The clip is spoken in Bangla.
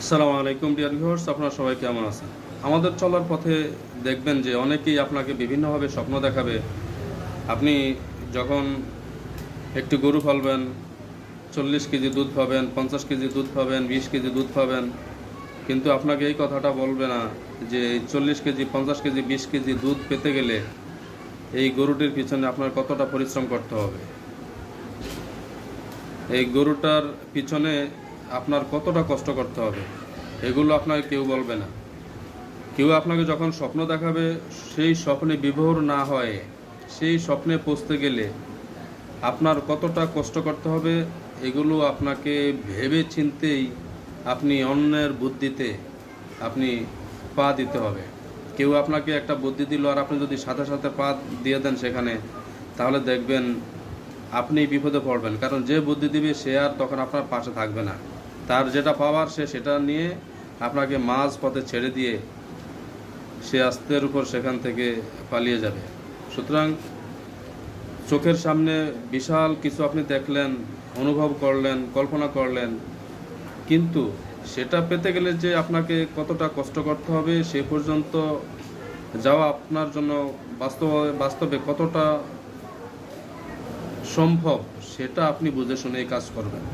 আসসালামু আলাইকুম ডিয়ার ভিউয়ার্স আপনারা সবাই কেমন আছেন? আমাদের চলার পথে দেখবেন যে অনেকেই আপনাকে বিভিন্নভাবে স্বপ্ন দেখাবে। আপনি যখন একটি গরু পালবেন, চল্লিশ কেজি দুধ পাবেন, পঞ্চাশ কেজি দুধ পাবেন, বিশ কেজি দুধ পাবেন, কিন্তু আপনাকে এই কথাটা বলবে না যে চল্লিশ কেজি, পঞ্চাশ কেজি, বিশ কেজি দুধ পেতে গেলে এই গরুটির পিছনে আপনার কতটা পরিশ্রম করতে হবে? এই গরুটার পিছনে আপনার কতটা কষ্ট করতে হবে, এগুলো আপনাকে কেউ বলবে না। কেউ আপনাকে যখন স্বপ্ন দেখাবে, সেই স্বপ্নে বিভোর না হয়, সেই স্বপ্নে পৌঁছতে গেলে আপনার কতটা কষ্ট করতে হবে, এগুলো আপনাকে ভেবে চিনতেই আপনি অন্যের বুদ্ধিতে আপনি পা দিতে হবে। কেউ আপনাকে একটা বুদ্ধি দিল আর আপনি যদি সাথে সাথে পা দিয়ে দেন সেখানে, তাহলে দেখবেন আপনি বিপদে পড়বেন। কারণ যে বুদ্ধি দিবে, সে আর তখন আপনার পাশে থাকবে না। তার যেটা পাওয়ার সে সেটা নিয়ে আপনাকে মাঝ পথে ছেড়ে দিয়ে সে আস্তের উপর সেখান থেকে পালিয়ে যাবে। সুতরাং চোখের সামনে বিশাল কিছু আপনি দেখলেন, অনুভব করলেন, কল্পনা করলেন, কিন্তু সেটা পেতে গেলে যে আপনাকে কতটা কষ্ট করতে হবে সে পর্যন্ত যাওয়া আপনার জন্য বাস্তব, বাস্তবে কতটা সম্ভব সেটা আপনি বুঝে শুনে কাজ করবেন।